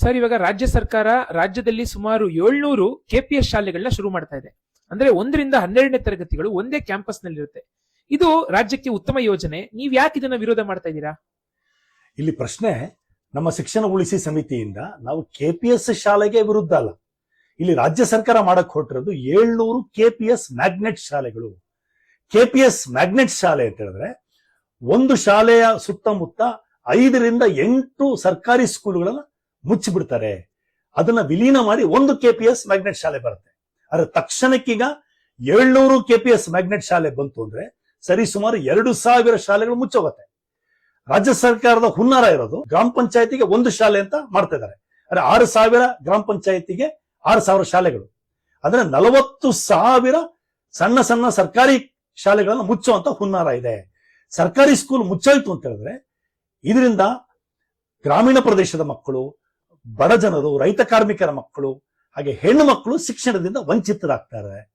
Sir, ಇವಾಗ ರಾಜ್ಯ ಸರ್ಕಾರ ರಾಜ್ಯದಲ್ಲಿ ಸುಮಾರು ಏಳ್ನೂರು ಕೆಪಿಎಸ್ ಶಾಲೆಗಳನ್ನ ಶುರು ಮಾಡ್ತಾ ಇದೆ. ಅಂದ್ರೆ ಒಂದರಿಂದ ಹನ್ನೆರಡನೇ ತರಗತಿಗಳು ಒಂದೇ ಕ್ಯಾಂಪಸ್ನಲ್ಲಿ ಇರುತ್ತೆ ಇದು ರಾಜ್ಯಕ್ಕೆ ಉತ್ತಮ ಯೋಜನೆ. ನೀವ್ ಯಾಕೆ ಇದನ್ನ ವಿರೋಧ ಮಾಡ್ತಾ ಇದ್ದೀರಾ? ಇಲ್ಲಿ ಪ್ರಶ್ನೆ, ನಮ್ಮ ಶಿಕ್ಷಣ ಉಳಿಸಿ ಸಮಿತಿಯಿಂದ ನಾವು ಕೆಪಿಎಸ್ ಶಾಲೆಗೆ ವಿರುದ್ಧ ಅಲ್ಲ. ಇಲ್ಲಿ ರಾಜ್ಯ ಸರ್ಕಾರ ಮಾಡಕ್ ಹೊರಟಿರೋದು ಏಳ್ನೂರು ಕೆಪಿಎಸ್ ಮ್ಯಾಗ್ನೆಟ್ ಶಾಲೆಗಳು. ಕೆಪಿಎಸ್ ಮ್ಯಾಗ್ನೆಟ್ ಶಾಲೆ ಅಂತ ಹೇಳಿದ್ರೆ ಒಂದು ಶಾಲೆಯ ಸುತ್ತಮುತ್ತ ಐದರಿಂದ ಎಂಟು ಸರ್ಕಾರಿ ಸ್ಕೂಲ್ಗಳನ್ನ ಮುಚ್ಚಿಬಿಡ್ತಾರೆ. ಅದನ್ನ ವಿಲೀನ ಮಾಡಿ ಒಂದು ಕೆಪಿಎಸ್ ಮ್ಯಾಗ್ನೆಟ್ ಶಾಲೆ ಬರುತ್ತೆ. ಆದ್ರೆ ತಕ್ಷಣಕ್ಕೀಗ ಏಳ್ನೂರು ಕೆಪಿಎಸ್ ಮ್ಯಾಗ್ನೆಟ್ ಶಾಲೆ ಬಂತು ಅಂದ್ರೆ ಸರಿ ಸುಮಾರು ಎರಡು ಸಾವಿರ ಶಾಲೆಗಳು ಮುಚ್ಚೋಗತ್ತೆ. ರಾಜ್ಯ ಸರ್ಕಾರದ ಹುನ್ನಾರ ಇರೋದು ಗ್ರಾಮ ಪಂಚಾಯತಿಗೆ ಒಂದು ಶಾಲೆ ಅಂತ ಮಾಡ್ತಾ ಇದ್ದಾರೆ. ಅಂದ್ರೆ ಆರು ಸಾವಿರ ಗ್ರಾಮ ಪಂಚಾಯತಿಗೆ ಆರು ಸಾವಿರ ಶಾಲೆಗಳು. ಅಂದ್ರೆ ನಲವತ್ತು ಸಾವಿರ ಸಣ್ಣ ಸಣ್ಣ ಸರ್ಕಾರಿ ಶಾಲೆಗಳನ್ನ ಮುಚ್ಚುವಂತ ಹುನ್ನಾರ ಇದೆ. ಸರ್ಕಾರಿ ಸ್ಕೂಲ್ ಮುಚ್ಚೋಯ್ತು ಅಂತ ಹೇಳಿದ್ರೆ ಇದರಿಂದ ಗ್ರಾಮೀಣ ಪ್ರದೇಶದ ಮಕ್ಕಳು ಬಡ ಜನರು ರೈತ ಕಾರ್ಮಿಕರ ಮಕ್ಕಳು ಹಾಗೆ ಹೆಣ್ಣು ಮಕ್ಕಳು ಶಿಕ್ಷಣದಿಂದ ವಂಚಿತರಾಗ್ತಾರೆ.